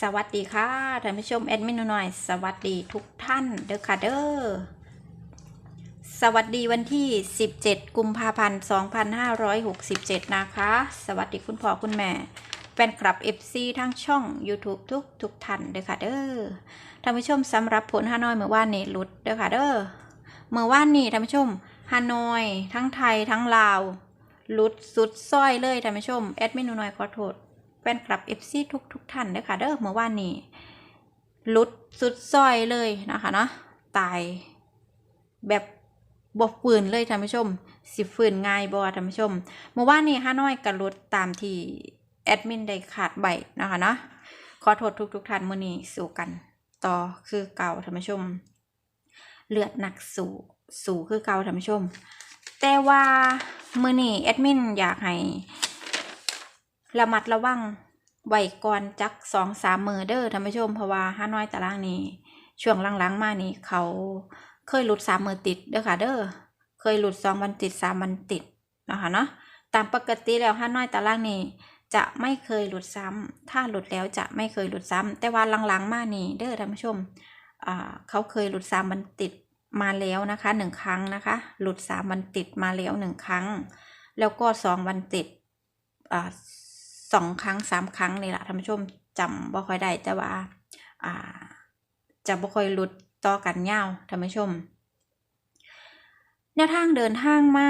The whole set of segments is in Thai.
สวัสดีค่ะท่านผู้ชมแอดมินหน่อย สวัสดีทุกท่านเด้อค่ะเด้อสวัสดีวันที่ 17 กุมภาพันธ์ 2567 นะคะ สวัสดีคุณพ่อคุณแม่ แฟนคลับ FC ทั้งช่อง YouTube ทุกทุกท่านเด้อค่ะเด้อท่านผู้ชมสำหรับผลฮานอยเมื่อวานนี้ลุดเด้อค่ะเด้อเมื่อวานนี้ท่านผู้ชมฮานอย ทั้งไทยทั้งลาวลุดสุดซ้อยเลยท่านผู้ชมแอดมินหน่อยขอโทษ ฟนคลับ FC ทุกทุกท่านเด้อค่ะเด้อเมื่อวานนี้ลุดสุดซอยเลยนะคะเนาะตายแบบบกฝืนเลยท่านผู้ชม สิฝืนง่ายบ่ท่านผู้ชม เมื่อวานนี้ฮานอยกับลุดตามที่แอดมินได้ขาดใบนะคะเนาะขอโทษทุกทุกท่านมื้อนี้สู่กัน ต่อคือเก่าท่านผู้ชม เลือดหนักสู่สู่คือเก่าท่านผู้ชม แต่ว่ามื้อนี้แอดมินอยากให้ ระมัดระวังไว้ก่อนจักสองสามมือเด้อท่านผู้ชมเพราะว่าห้าน้อยตารางนี้ ช่วงหลังๆมานี่เขาเคยหลุดสามมือติดเด้อค่ะเด้อเคยหลุดสองวันติดสามวันติดนะคะเนาะตามปกติแล้วห้าน้อยตารางนี้จะไม่เคยหลุดซ้ำถ้าหลุดแล้วจะไม่เคยหลุดซ้ำแต่ว่าหลังๆมานี่เด้อท่านผู้ชมเขาเคยหลุดสามวันติดมาแล้วนะคะหนึ่งครั้งนะคะ หลุดสามวันติดมาแล้วหนึ่งครั้ง แล้วก็สองวันติดอ่า สองครั้งสามครั้งนี่แหละท่านผู้ชมจำบ่ค่อยได้แต่ว่าอ่าจะบ่ค่อยหลุดต่อกันยาวท่านผู้ชมแนวทางเดินทางมา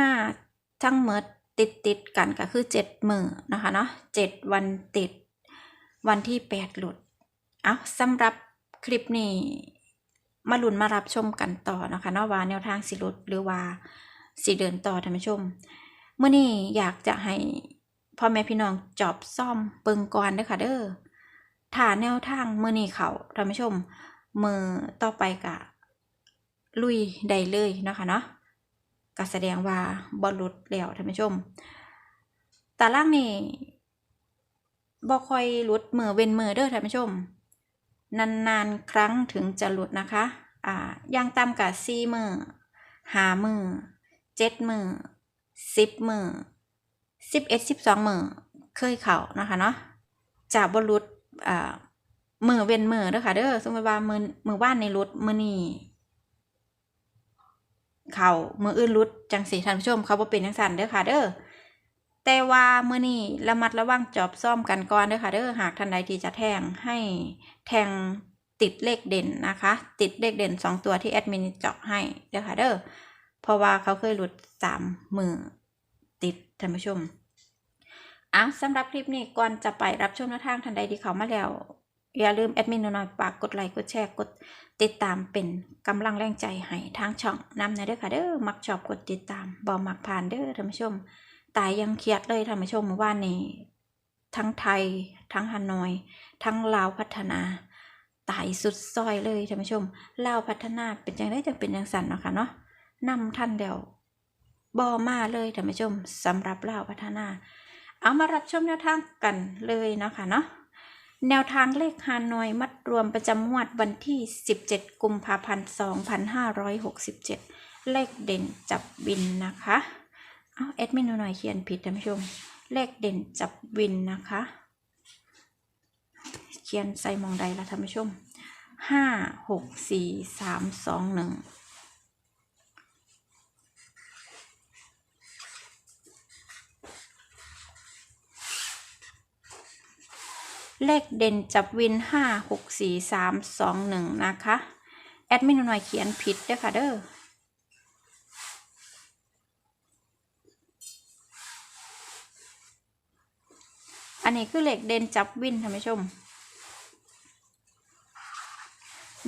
ทั้งหมดติดติดกันก็คือเจ็ดมือนะคะเนาะเจ็ดวันติดวันที่แปดหลุดเอาสำหรับคลิปนี้มาลุ้นมารับชมกันต่อนะคะเนาะว่าแนวทางสิลุดหรือว่าสิเดินต่อท่านผู้ชมเมื่อนี้อยากจะให้ พ่อแม่พี่น้องจอบซ่อมเปิงก่อนเด้อค่ะเด้อถ้าแนวทางมือนี้เขาท่านผู้ชมมือต่อไปกะลุยได้เลยนะคะเนาะก็แสดงว่าบอลลุดแล้วท่านผู้ชมตารางนี่บ่ค่อยลุดมือเว้นมือเด้อท่านผู้ชม นานๆครั้งถึงจะหลุดนะคะอ่าอย่างต่ำกับสี่มือหามือเจ็ดมือสิบมือ สิบเอ็ดสิบสองมือเคยเข่านะคะเนาะจากบรุษอ่ามือเว้นมือเด้อค่ะเด้อสมมติว่ามือมือว่านในรุดมือนี่เข่ามืออื่นรุดจังสีท่านผู้ชมเขาบ่เป็นจังสันเด้อค่ะเด้อแต่ว่ามือนี่ระมัดระวังจอบซ่อมกันก่อนเด้อค่ะเด้อหากท่านใดที่จะแทงให้แทงติดเลขเด่นนะคะ ติดเลขเด่นสองตัวที่แอดมินเจาะให้เด้อค่ะเด้อเพราะว่าเขาเคยหลุดสามมือ ติดท่านผู้ชมอะสำหรับคลิปนี้ก่อนจะไปรับชมแนวทางทันใดที่เขามาแล้ว อย่าลืมแอดมินหน่อยฝากกดไลค์กดแชร์กดติดตามเป็นกำลังแรงใจให้ทางช่องนำนะเด้อค่ะเด้อมักชอบกดติดตามบอมักผ่านเด้อท่านผู้ชมตายยังเครียดเลยท่านผู้ชมเมื่อวานนี้ทั้งไทย ทั้งฮานอย ทั้งลาวพัฒนาตายสุดซอยเลยท่านผู้ชมลาวพัฒนาเป็นจังได้จังเป็นจังสันเนาะค่ะเนาะนำท่านเดียว บอมาเลยท่านผู้ชมสำหรับเราพัฒนา เอามารับชมแนวทางกันเลยนะค่ะเนาะแนวทางเลขฮานอยมัดรวมประจำวดวันที่ 17 กุมภาพันธ์2567 เลขเด่นจับบินนะคะเอาแอดมินหน่อยเขียนผิดท่านผู้ชม เลขเด่นจับบินนะคะ เขียนใส่มองใดละท่านผู้ชม 5 6 4 3 2 1 เลขเด่นจับวินห้าหกสี่สามสองหนึ่งนะคะ แอดมินหน่อยเขียนผิดเด้อค่ะเด้ออันนี้คือเลขเด่นจับวินท่านผู้ชม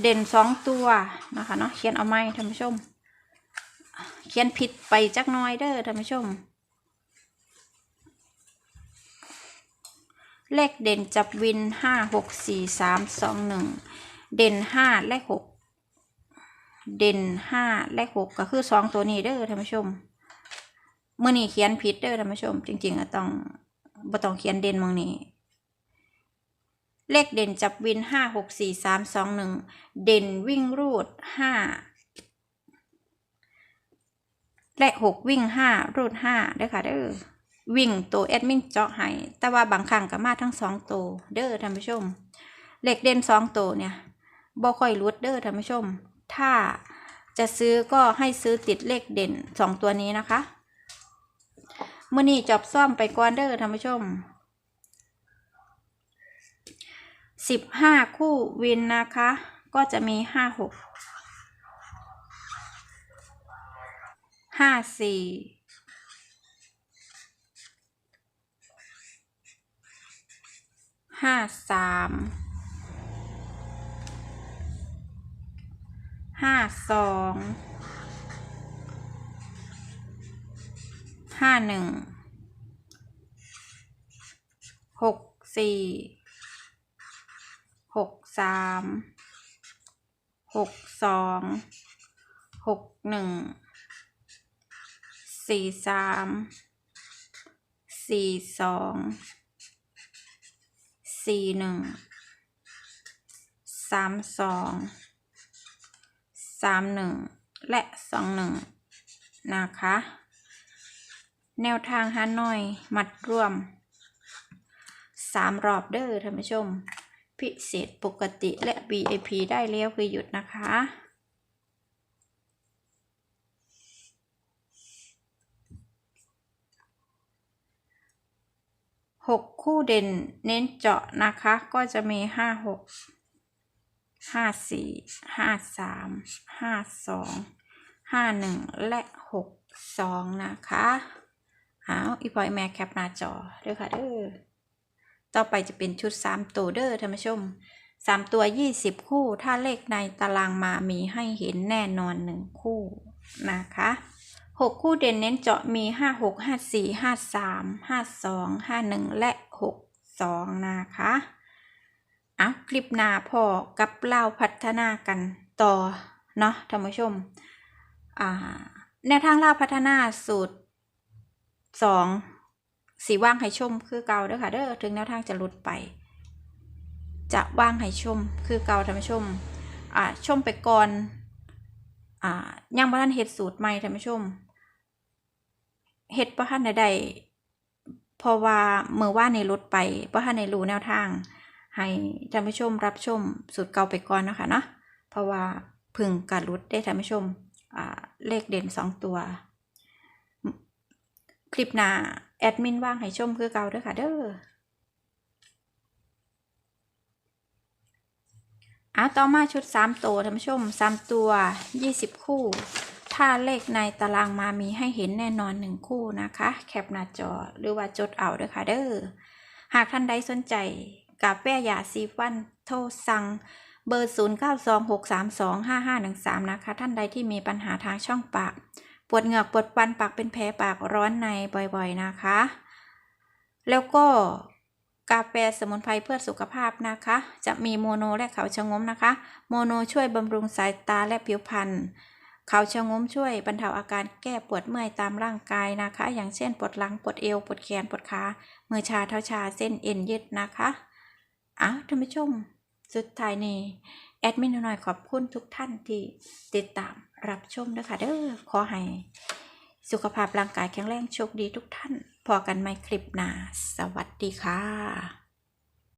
เด่นสองตัวนะคะเนาะเขียนเอาไหมท่านผู้ชม เขียนผิดไปจักน้อยเด้อท่านผู้ชม เลขเด่นจับวินห้าหกสี่สามสองหนึ่งเด่นห้าและหกเด่นห้าและหกก็คือสองตัวนี้เด้อท่านผู้ชมเมื่อนี้เขียนผิดเด้อท่านผู้ชม จริงๆอะต้องบ่ต้องเขียนเด่นมองนี้ เลขเด่นจับวินห้าหกสี่สามสองหนึ่งเด่นวิ่งรูดห้าและหกวิ่งห้ารูดห้าเด้อค่ะเด้อ วิ่งตัวแอดมินเจาะให้แต่ว่าบางครั้งก็มาทั้งสองตัวเด้อท่านผู้ชมเหล็กเด่นสองตัวเนี่ยบ่ค่อยรุดเด้อท่านผู้ชม ถ้าจะซื้อก็ให้ซื้อติดเลขเด่นสองตัวนี้นะคะเมื่อนี้จอบซ่อมไปก่อนเด้อท่านผู้ชมสิบห้าคู่วินนะคะ ก็จะมีห้าหกห้าสี่ ห้าสามห้าสองห้าหนึ่งหกสี่หกสามหกสองหกหนึ่งสี่สามสี่สอง สี่หนึ่งสามสองสามหนึ่งและสองหนึ่งนะคะ แนวทางฮานอยมัดรวมสามรอบเด้อท่านผู้ชม พิเศษปกติและ VIP ได้แล้วคือหยุดนะคะ หกคู่เด่นเน้นเจาะนะคะ ก็จะมีห้าหกห้าสี่ห้าสามห้าสองห้าหนึ่งและหกสองนะคะเอาอีพอยแม่แคปหน้าจอเด้อค่ะเด้อต่อไปจะเป็นชุดสามตัวเด้อท่านผู้ชมสามตัวยี่สิบคู่ ถ้าเลขในตารางมามีให้เห็นแน่นอนหนึ่งคู่นะคะ หกคู่เด่นเน้นเจาะมีห้าหกห้าสี่ห้าสามห้าสองห้าหนึ่งและหกสองนะคะเอะคลิปหน้าพอกับเล่าพัฒนากันต่อ เนาะท่านผู้ชม อ่าแนวทางเล่าพัฒนาสูตรสองสีว่างให้ชมคือเก่าเด้อค่ะเด้อถึงแนวทางจะหลุดไป จะว่างให้ชมคือเก่าท่านผู้ชมอ่าชมไปก่อนอ่ายังบ่ทันเฮ็ดสูตรใหม่ท่านผู้ชม เฮ็ดบ่ทันได้ได้เพราะว่าเมื่อว่าในรถไปบ่ทันได้รู้แนวทาง ให้ท่านผู้ชมรับชมสูตรเก่าไปก่อนนะคะเนาะเพราะว่าพึ่งการรุดได้ท่านผู้ชมอ่าเลขเด่นสองตัว คลิปหน้าแอดมินว่างให้ชมคือเก่าด้อค่ะเด้ออะต่อมาชุดสามตัวท่านผู้ชมสามตัวยี่สิบคู่ ถ้าเลขในตารางมามีให้เห็นแน่นอนหนึ่งคู่นะคะ แคปหน้าจอหรือว่าจดเอาเด้อค่ะเด้อหากท่านใดสนใจกาแฟยาซีฟันโทรสั่งเบอร์ 0926325513 นะคะ ท่านใดที่มีปัญหาทางช่องปาก ปวดเหงือกปวดฟันปากเป็นแผลปากร้อนในบ่อยๆนะคะ แล้วก็กาแฟสมุนไพรเพื่อสุขภาพนะคะ จะมีโมโนและเขาชะงมนะคะ โมโนช่วยบำรุงสายตาและผิวพรรณ เขาชะงมช่วยบรรเทาอาการแก้ปวดเมื่อยตามร่างกายนะคะ อย่างเช่นปวดหลังปวดเอวปวดแขนปวดขามือชาเท้าชาเส้นเอ็นยืดนะคะอ้าวท่านผู้ชม สุดท้ายนี้แอดมินหน่อยขอบคุณทุกท่านที่ติดตามรับชมนะคะเด้อขอให้สุขภาพร่างกายแข็งแรงโชคดีทุกท่าน พอกันไหมคลิปหน้า สวัสดีค่ะ